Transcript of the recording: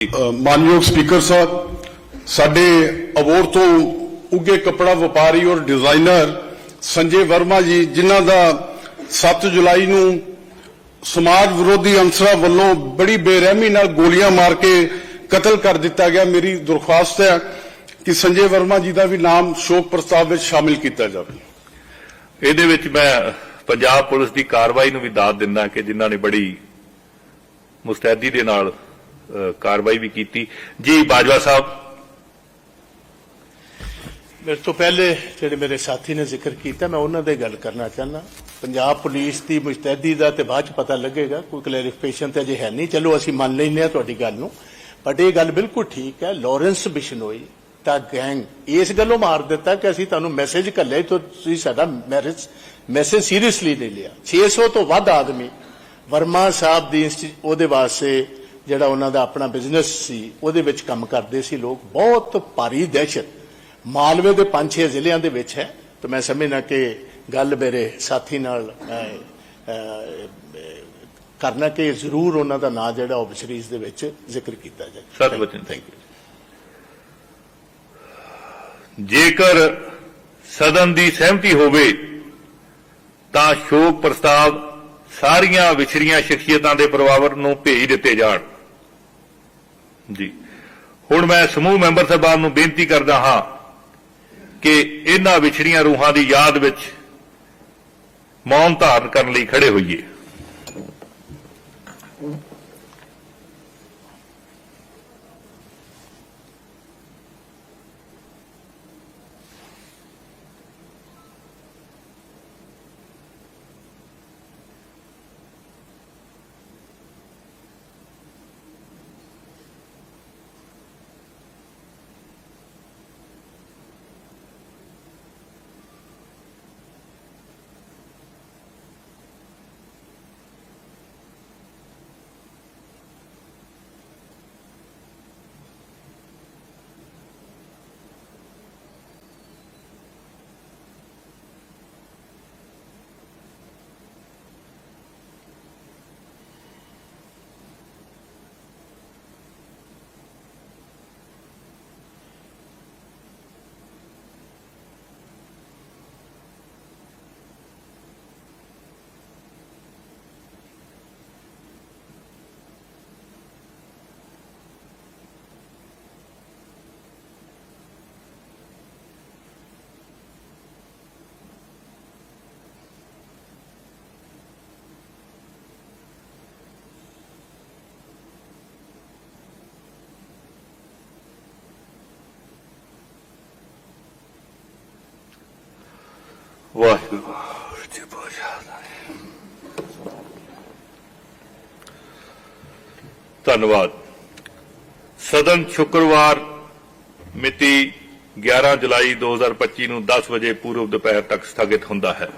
ਮਾਨਯੋਗ ਸਪੀਕਰ ਸਾਹਿਬ, ਸਾਡੇ ਅਬੋਰ ਤੋਂ ਉੱਗੇ ਕੱਪੜਾ ਵਪਾਰੀ ਔਰ ਡਿਜ਼ਾਈਨਰ ਸੰਜੇ ਵਰਮਾ ਜੀ, ਜਿਨ੍ਹਾਂ ਦਾ 7 ਜੁਲਾਈ ਨੂੰ ਸਮਾਜ ਵਿਰੋਧੀ ਅੰਸਰਾਂ ਵੱਲੋਂ ਬੜੀ ਬੇਰਹਿਮੀ ਨਾਲ ਗੋਲੀਆਂ ਮਾਰ ਕੇ ਕਤਲ ਕਰ ਦਿੱਤਾ ਗਿਆ, ਮੇਰੀ ਦਰਖਾਸਤ ਹੈ ਕਿ ਸੰਜੇ ਵਰਮਾ ਜੀ ਦਾ ਵੀ ਨਾਮ ਸ਼ੋਕ ਪ੍ਰਸਤਾਵ ਵਿੱਚ ਸ਼ਾਮਿਲ ਕੀਤਾ ਜਾਵੇ। ਇਹਦੇ ਵਿੱਚ ਮੈਂ ਪੰਜਾਬ ਪੁਲਿਸ ਦੀ ਕਾਰਵਾਈ ਨੂੰ ਵੀ ਦਾਦ ਦਿੰਦਾ ਕਿ ਜਿਨ੍ਹਾਂ ਨੇ ਬੜੀ ਮੁਸਤੈਦੀ ਦੇ ਨਾਲ ਕਾਰਵਾਈ ਵੀ ਕੀਤੀ। ਜੀ, ਬਾਜਵਾ ਸਾਹਿਬ। ਮੇਰੇ ਤੋਂ ਪਹਿਲੇ ਜਿਹੜੇ ਮੇਰੇ ਸਾਥੀ ਨੇ ਜ਼ਿਕਰ ਕੀਤਾ, ਮੈਂ ਉਹਨਾਂ ਦੇ ਗੱਲ ਕਰਨਾ ਚਾਹੁੰਦਾ। ਪੰਜਾਬ ਪੁਲਿਸ ਦੀ ਮੁਸਤੈਦੀ ਦਾ ਤੇ ਬਾਅਦ ਚ ਪਤਾ ਲੱਗੇਗਾ, ਕੋਈ ਕਲੈਰੀਫਿਕੇਸ਼ਨ ਤੇ ਅਜੇ ਹੈ ਨਹੀਂ। ਚਲੋ, ਅਸੀਂ ਮੰਨ ਲੈਂਦੇ ਹਾਂ ਤੁਹਾਡੀ ਗੱਲ ਨੂੰ। ਬਟ ਇਹ ਗੱਲ ਬਿਲਕੁਲ ਠੀਕ ਹੈ ਲਾਰੈਂਸ ਬਿਸ਼ਨੋਈ ਤਾਂ ਗੈਂਗ ਇਸ ਗੱਲੋਂ ਮਾਰ ਦਿੱਤਾ ਕਿ ਅਸੀਂ ਤੁਹਾਨੂੰ ਮੈਸੇਜ ਘੱਲੇ ਤੋਂ, ਤੁਸੀਂ ਸਾਡਾ ਮੈਰਿਜ ਮੈਸੇਜ ਸੀਰੀਅਸਲੀ ਲੈ ਲਿਆ। 600 ਤੋਂ ਵੱਧ ਆਦਮੀ ਵਰਮਾ ਸਾਹਿਬ ਦੀ ਇੰਸਟੀ- ਉਹਦੇ ਵਾਸਤੇ ਜਿਹੜਾ ਉਹਨਾਂ ਦਾ ਆਪਣਾ ਬਿਜ਼ਨਸ ਸੀ ਉਹਦੇ ਵਿੱਚ ਕੰਮ ਕਰਦੇ ਸੀ ਲੋਕ। ਬਹੁਤ ਭਾਰੀ ਦਹਿਸ਼ਤ। ਮਾਲਵੇ ਦੇ ਪੰਜ ਛੇ ਜ਼ਿਲ੍ਹਿਆਂ ਦੇ ਵਿੱਚ ਹੈ। ਤਾਂ ਮੈਂ ਸਮਝਣਾ ਕਿ ਗੱਲ ਮੇਰੇ ਸਾਥੀ ਨਾਲ ਕਰਨਾ ਕਿ ਜ਼ਰੂਰ ਉਹਨਾਂ ਦਾ ਨਾਂ ਜਿਹੜਾ ਆਬਸਰੀਜ਼ ਦੇ ਵਿੱਚ ਜ਼ਿਕਰ ਕੀਤਾ ਜਾਏ। ਸਤ ਬਚਨ ਥੈਂਕ ਯੂ ਜੇਕਰ ਸਦਨ ਦੀ ਸਹਿਮਤੀ ਹੋਵੇ ਤਾਂ ਸ਼ੋਕ ਪ੍ਰਸਤਾਵ ਸਾਰੀਆਂ ਵਿਛੜੀਆਂ ਸ਼ਖਸੀਅਤਾਂ ਦੇ ਪਰਿਵਾਰ ਨੂੰ ਭੇਜ ਦਿੱਤੇ ਜਾਣ। ਜੀ। ਹੁਣ ਮੈਂ ਸਮੂਹ ਮੈਂਬਰ ਸਾਹਿਬਾਨ ਨੂੰ ਬੇਨਤੀ ਕਰਦਾ ਹਾਂ ਕਿ ਇਹਨਾਂ ਵਿਛੜੀਆਂ ਰੂਹਾਂ ਦੀ ਯਾਦ ਵਿੱਚ ਮੌਨ ਧਾਰਨ ਕਰਨ ਲਈ ਖੜੇ ਹੋਈਏ। ਵਾਹਿਗੁਰੂ। ਜੀ ਧੰਨਵਾਦ। ਸਦਨ ਸ਼ੁੱਕਰਵਾਰ ਮਿਤੀ 11 ਜੁਲਾਈ 2025 ਨੂੰ 10 ਵਜੇ ਪੂਰਵ ਦੁਪਹਿਰ ਤੱਕ ਸਥਗਿਤ ਹੁੰਦਾ ਹੈ।